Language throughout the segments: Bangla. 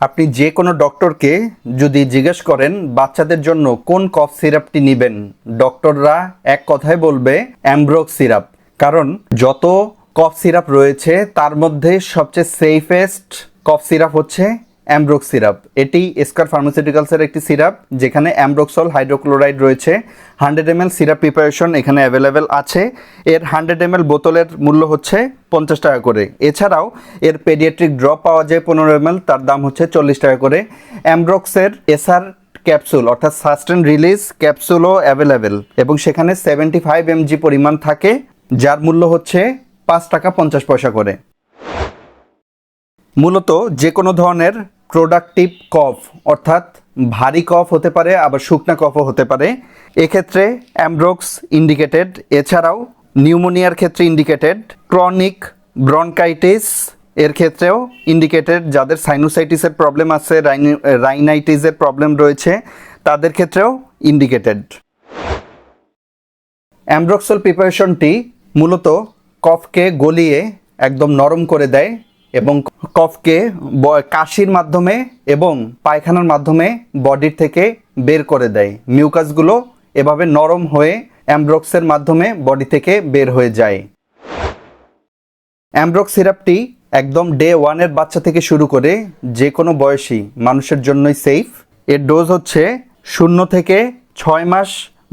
আপনি যে কোনো ডক্টরকে যদি জিজ্ঞেস করেন, বাচ্চাদের জন্য কোন কফ সিরাপটি নেবেন? ডক্টররা এক কথায় বলবে অ্যামব্রোক সিরাপ। কারণ যত কফ সিরাপ রয়েছে, তার মধ্যে সবচেয়ে সেফেস্ট কফ সিরাপ হচ্ছে অ্যামব্রোক সিরাপ। এটি স্কার ফার্মাসিউটিক্যালসের একটি সিরাপ, যেখানে অ্যামব্রোক্সল হাইড্রোক্লোরাইড রয়েছে। হান্ড্রেড এম সিরাপ প্রিপারেশন এখানে অ্যাভেলেবেল আছে। এর হান্ড্রেড এম বোতলের মূল্য হচ্ছে পঞ্চাশ টাকা করে। এছাড়াও এর পেডিয়াট্রিক ড্রপ পাওয়া যায় পনেরো এম তার দাম হচ্ছে চল্লিশ টাকা করে। অ্যামব্রোক্সের এসআর ক্যাপসুল, অর্থাৎ সাস্টেন রিলিজ ক্যাপসুলও অ্যাভেলেবেল এবং সেখানে সেভেন্টি ফাইভ এমজি পরিমাণ থাকে, যার মূল্য হচ্ছে পাঁচ টাকা পঞ্চাশ পয়সা করে। মূলত যে কোনো ধরনের প্রোডাক্টিভ কফ অর্থাৎ ভারী কফ হতে পারে, আবার শুকনা কফও হতে পারে। এক্ষেত্রে অ্যামব্রোক্স ইন্ডিকেটেড এছাড়াও নিউমোনিয়ার ক্ষেত্রে ইন্ডিকেটেড ক্রনিক ব্রনকাইটিস এর ক্ষেত্রেও ইন্ডিকেটেড যাদের সাইনোসাইটিসের প্রবলেম আছে রাইনাইটিসের প্রবলেম রয়েছে, তাদের ক্ষেত্রেও ইন্ডিকেটেড অ্যামব্রক্সল প্রিপারেশনটি মূলত কফকে গলিয়ে একদম নরম করে দেয় এবং কফকে কাশির মাধ্যমে এবং পায়খানার মাধ্যমে বডির থেকে বের করে দেয়। মিউকাসগুলো এভাবে নরম হয়ে অ্যামব্রক্সের মাধ্যমে বডি থেকে বের হয়ে যায়। অ্যামব্রক্স সিরাপটি একদম ডে ওয়ানের বাচ্চা থেকে শুরু করে যে কোনো বয়সী মানুষের জন্যই সেফ। এর ডোজ হচ্ছে শূন্য থেকে ছয় মাস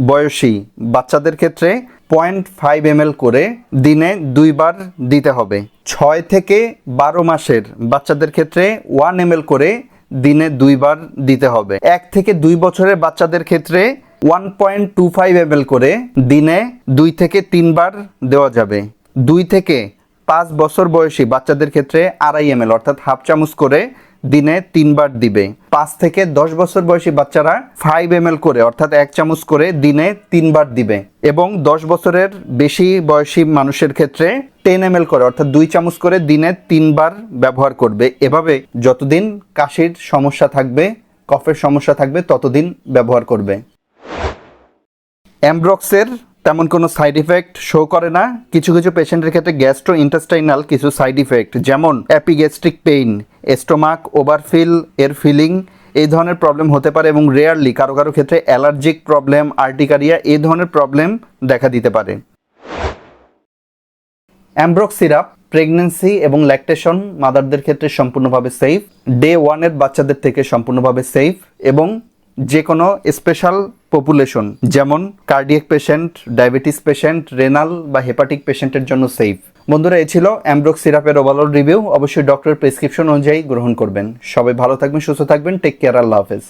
বয়সী বাচ্চাদের ক্ষেত্রে পয়েন্ট ফাইভ এম করে দিনে দুইবার দিতে হবে। ছয় থেকে বারো মাসের বাচ্চাদের ক্ষেত্রে ওয়ান এম করে দিনে দুইবার দিতে হবে। এক থেকে দুই বছরের বাচ্চাদের ক্ষেত্রে one point two five M করে দিনে দুই থেকে তিনবার দেওয়া যাবে। দুই থেকে পাঁচ বছর বয়সী বাচ্চাদের ক্ষেত্রে আড়াই এম অর্থাৎ হাফ চামচ করে দিনে তিনবার দিবে। পাঁচ থেকে দশ বছর বয়সী বাচ্চারা ফাইভ এম করে, অর্থাৎ এক চামচ করে দিনে তিনবার দিবে। এবং দশ বছরের বেশি বয়সী মানুষের ক্ষেত্রে টেন এম করে, অর্থাৎ দুই চামচ করে দিনে তিনবার ব্যবহার করবে। এভাবে যতদিন কাশির সমস্যা থাকবে, কফের সমস্যা থাকবে, ততদিন ব্যবহার করবে। অ্যামব্রক্সের তেমন কোনো সাইড ইফেক্ট শো করে না। কিছু কিছু পেশেন্টের ক্ষেত্রে গ্যাস্ট্রো ইন্টেস্টাইনাল কিছু সাইড ইফেক্ট যেমন অ্যাপিগ্যাস্ট্রিক পেইন স্টোমাক ওভারফিল এর ফিলিং এই ধরনের প্রবলেম হতে পারে এবং রেয়ারলি কারও কারও ক্ষেত্রে অ্যালার্জিক প্রবলেম আর্টিকারিয়া এই ধরনের প্রবলেম দেখা দিতে পারে। অ্যামব্রক সিরাপ প্রেগনেন্সি এবং ল্যাকটেশন মাদারদের ক্ষেত্রে সম্পূর্ণভাবে সেফ ডে ওয়ানের বাচ্চাদের থেকে সম্পূর্ণভাবে সেফ এবং যে কোনো স্পেশাল পপুলেশন যেমন cardiac patient diabetes patient renal বা হেপাটিক পেশেন্টের জন্য সেফ বন্ধুরা এ ছিল অ্যামব্রক সিরাপের ওভারঅল রিভিউ অবশ্যই ডক্টরের প্রেসক্রিপশন অনুযায়ী গ্রহণ করবেন। সবাই ভালো থাকবেন, সুস্থ থাকবেন। টেক কেয়ার আল্লাহ হাফেজ।